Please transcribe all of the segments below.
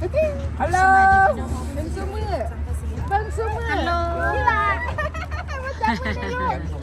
ฮัลโหลเป็นซูมือเป็นซูมือฮัลโหลพี่ลามาจับมือได้ลูก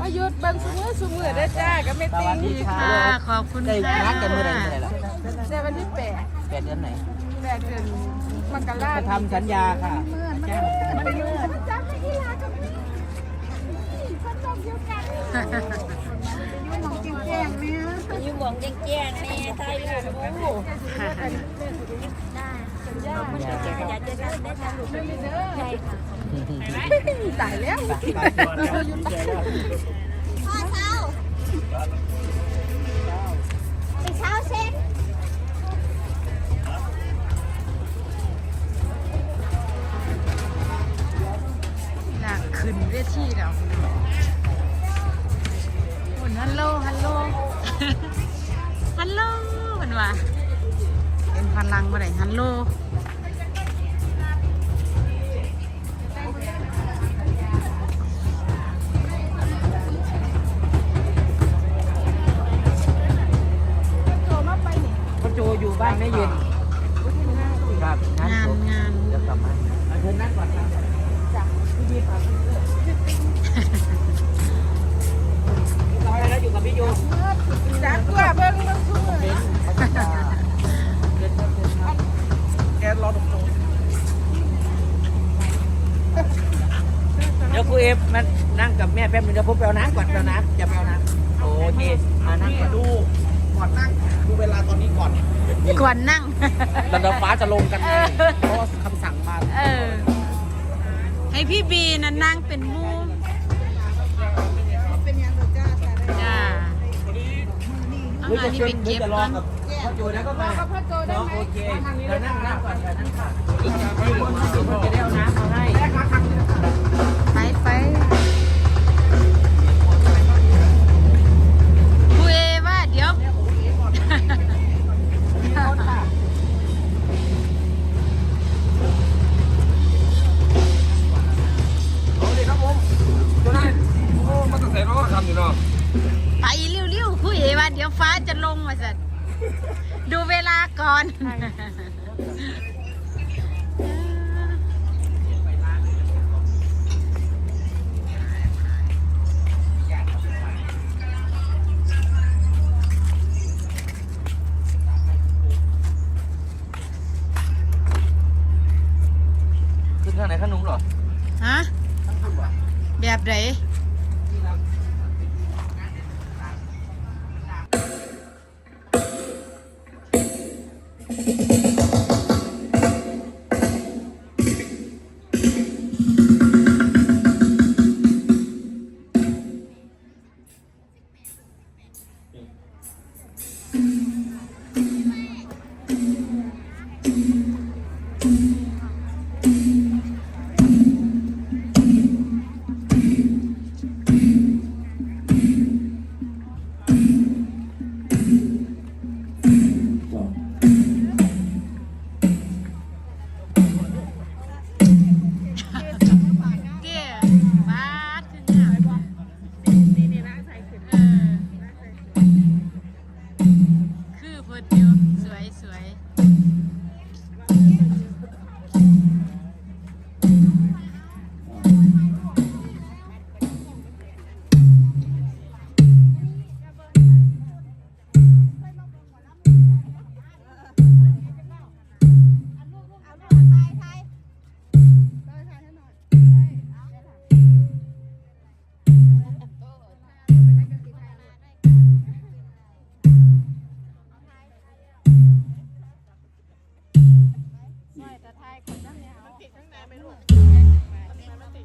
ประยุทธ์เบิ่งซูมือซูมือได้อจ้ากับแม่ติงดีค่ะ ขอบคุณได้ค่ะนัดกันเมื่อไหร่เมื่อไหร่ล่ะเดือนวันที่แปดแปดเดือนไหนแปดเดือนมกราจะทำสัญญาค่ะเมื่อมันมันเมื่อมันจับให้พี่ลากับพี่คนต้องเดียวกัน หวงแจ้งๆแม่ไทยลูกได้ยาอย่าเจะได้จ้ใช่ค่ะตายแล้ว มานั่งกับแม่แป๊บนึงเดี๋ยวผมไปเอาน้ำก่อนไปเอาน้ำจะไปเอาน้ำโอเคมานั่งก่อนดูก่อนนั่งดูเวลาตอนนี้ก่อนก่อนนั่งแล้วเดี๋ยวฟ้าจะลงกันไงเพราะว่าคำสั่งมาเออให้พี่บีนั่นนั่งเป็นหมูเป็นยังไงจ้าจ้าได้จ้าเอาหรือมาจะนี่เชิไปญหรือเก็บจะลก่อองนกับพ่อโจนะก็มาก็พ่อโจได้เนาะไหมโอเคเดี๋ยวนั่งนั่งก่อนเดี๋ยวนั่งก่อนพี่คนพี่คนจะได้เอาน้ำมาให้ ขึ้นข้างไหนข้างนู้นเหรอ ฮะ แบบไหน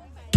Okay.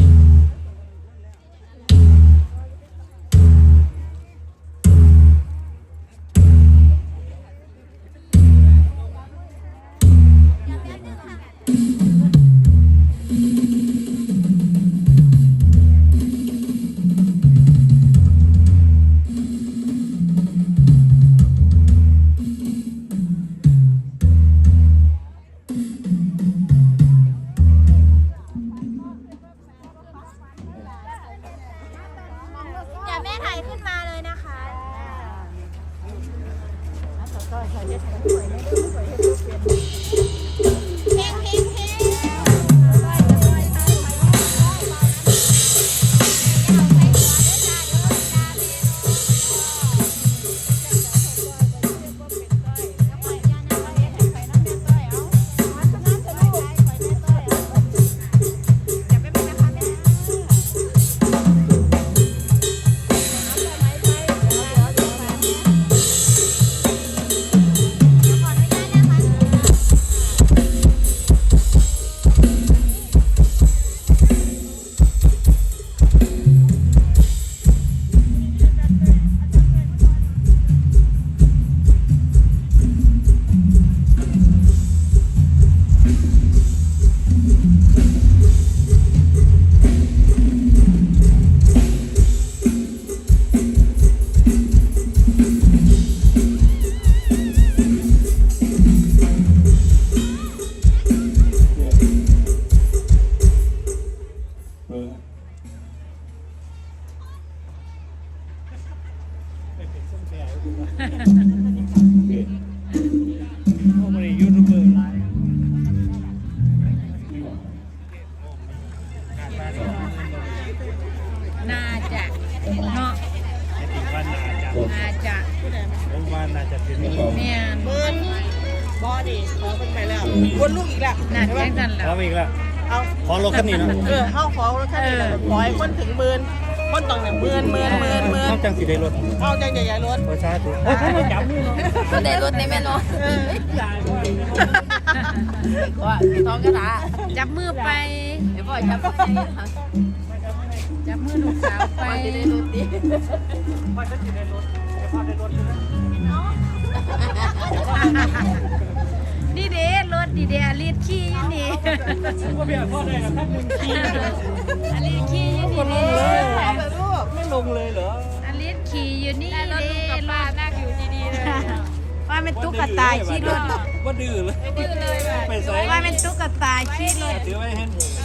ดี้ขอขึ้นไปแล้ววนลูกอีกแล้วน่าจะจังซั่นแหขล้อวอีกแล้วเอาขอรถคันนี้เนาะเออเข้าขอรถคันนี้แหละขอให้คนถึงหมื่นคนต้องเนี่ยหมื่นหมื่นหมื่นหมื่นนอกจังสิได้รถเอาจังใหญ่ๆรถประชาชนโอ้ยเขามาจับนี่เนาะก็ได้รถในแม่เนาะเออว่าท้องกระดาจับมือไปเดี๋ยวพ่อจับไปจับมือลูกสาวไปจะได้รถดีพ่อจะสิได้รถพ่อได้รถอยู่นะ นี่เด้รถดีเด้อลิดขี่อยู่นี่ก็เบียพ่อได้นะท่านหนึ่งขี่อลิดขี่อยู่นี่เด้เอาไปลูกไม่ลงเลยเหรออลิดขี่อยู่นี่เด้รถนั่งอยู่ดีๆเลยว่าเป็นตุ๊กตาขี่รถว่าดื้อเลยดื้อเลยไปใส่ว่าเป็นตุ๊กตาขี่รถถือไว้ให้เร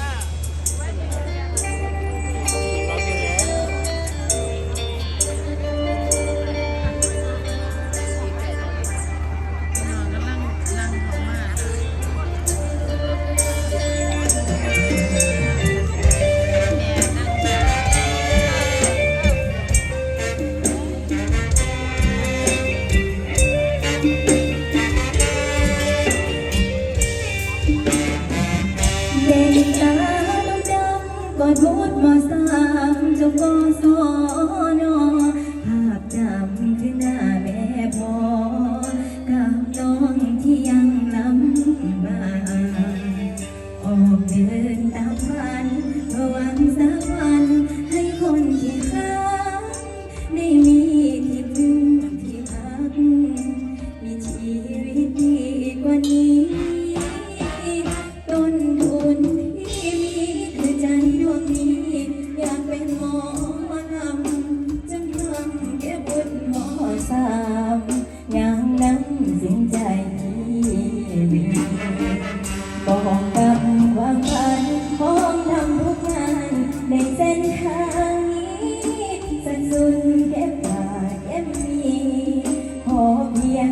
เพียง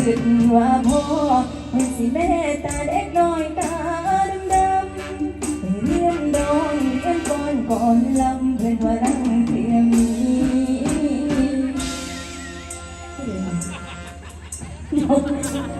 คิดว่าพ่อเพิ่นสิแม่ตาเด็กน้อยตาดำๆไปเรียนดองเพิ่นก่อนก่อนลำเพิ่นว่ารังเทียมนี้เ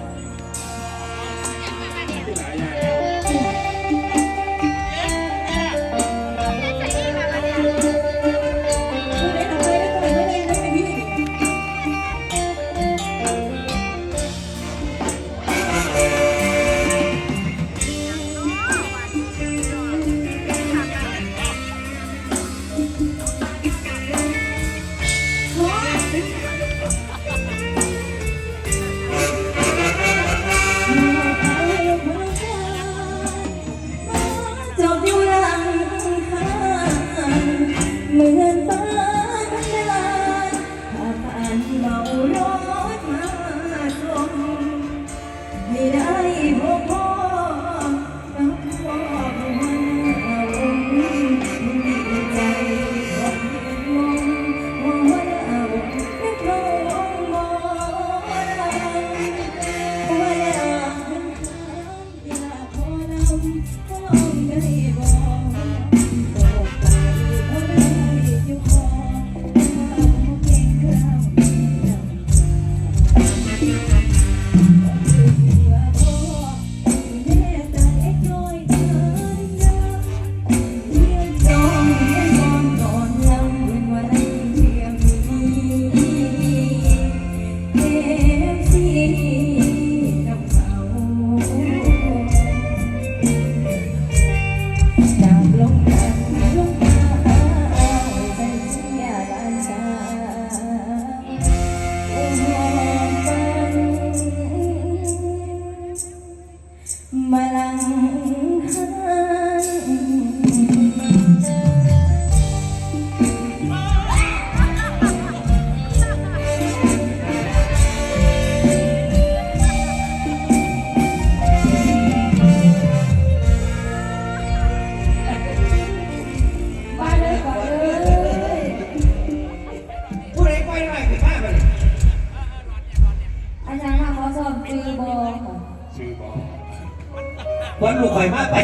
อนลูกข่อยมากไป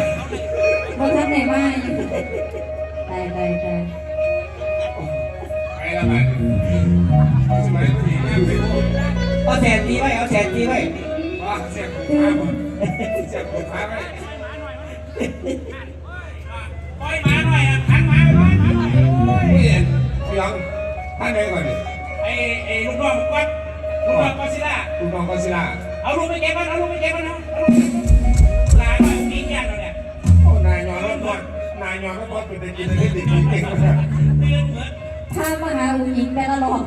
บ่ทันได้มาอยู่ตายตายตายไปละไปสมัยนี้แม่เป็นเอาแสนตีไว้เอาแสนตีไว้ว่าเสียงผูกขาหมดเสียงผูกขาไว้ปล่อยมาหน่อยอะขันมาหน่อยมาหน่อยโอ้ยพี่ยังท่านไหนก่อนดิไอ้ไอ้ลูกน้องวัดลูกน้องก็สิล่ะลูกน้องก็สิลาเอาลูกไปเก็บมันเอาลูกไปเก็บมันเอาเอาลูกายยอนรถบดเป็นเด็กกินเด็กเด็กเก่งมากเตือนเหมือนถ้ามาหาอุ้งหญิงแต่ละรอบ